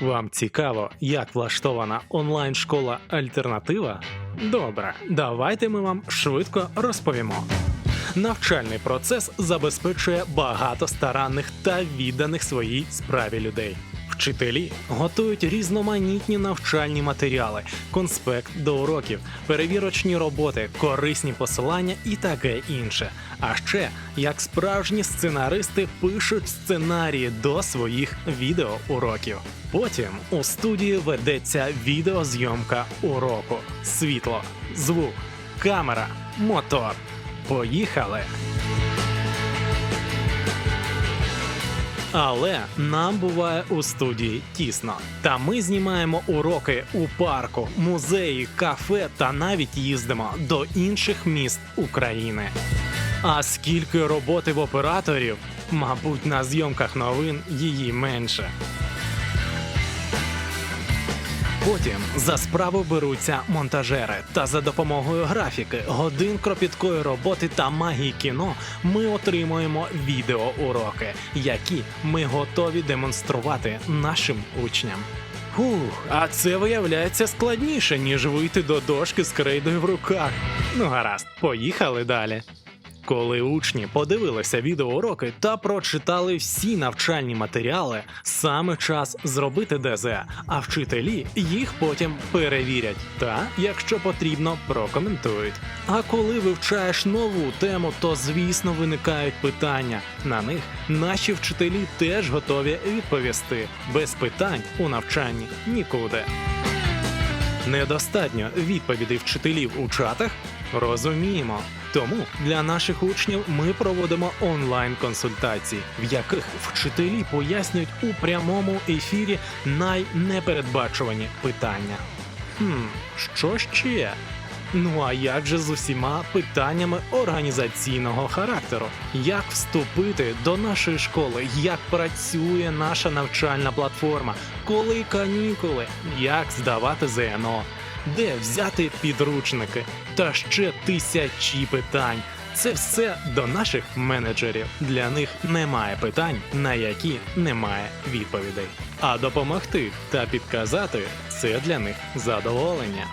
Вам цікаво, як влаштована онлайн-школа Альтернатива? Добре, давайте ми вам швидко розповімо. Навчальний процес забезпечує багато старанних та відданих своїй справі людей. Вчителі готують різноманітні навчальні матеріали, конспект до уроків, перевірочні роботи, корисні посилання і таке інше. А ще, як справжні сценаристи, пишуть сценарії до своїх відеоуроків. Потім у студії ведеться відеозйомка уроку, світло, звук, камера, мотор. Поїхали! Але нам буває у студії тісно. Та ми знімаємо уроки у парку, музеї, кафе та навіть їздимо до інших міст України. А скільки роботи в операторів, мабуть, на зйомках новин її менше. Потім за справу беруться монтажери, та за допомогою графіки, годин кропіткої роботи та магії кіно ми отримуємо відеоуроки, які ми готові демонструвати нашим учням. Фух, а це виявляється складніше, ніж вийти до дошки з крейдою в руках. Ну гаразд, поїхали далі. Коли учні подивилися відеоуроки та прочитали всі навчальні матеріали, саме час зробити ДЗ, а вчителі їх потім перевірять та, якщо потрібно, прокоментують. А коли вивчаєш нову тему, то звісно виникають питання. На них наші вчителі теж готові відповісти. Без питань у навчанні нікуди. Недостатньо відповідей вчителів у чатах? Розуміємо. Тому для наших учнів ми проводимо онлайн-консультації, в яких вчителі пояснюють у прямому ефірі найнепередбачувані питання. Хм, що ще? Ну а як же з усіма питаннями організаційного характеру? Як вступити до нашої школи? Як працює наша навчальна платформа? Коли канікули? Як здавати ЗНО? Де взяти підручники? Та ще тисячі питань. Це все до наших менеджерів. Для них немає питань, на які немає відповідей. А допомогти та підказати це для них задоволення.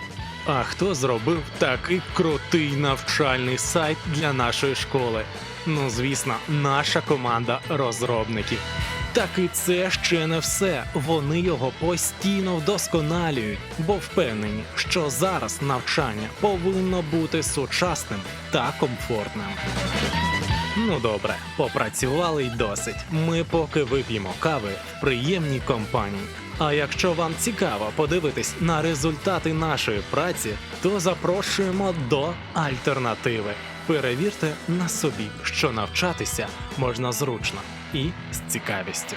А хто зробив такий крутий навчальний сайт для нашої школи? Ну, звісно, наша команда розробників. Так і це ще не все. Вони його постійно вдосконалюють, бо впевнені, що зараз навчання повинно бути сучасним та комфортним. Ну добре, попрацювали й досить. Ми поки вип'ємо кави в приємній компанії. А якщо вам цікаво подивитись на результати нашої праці, то запрошуємо до альтернативи. Перевірте на собі, що навчатися можна зручно і з цікавістю.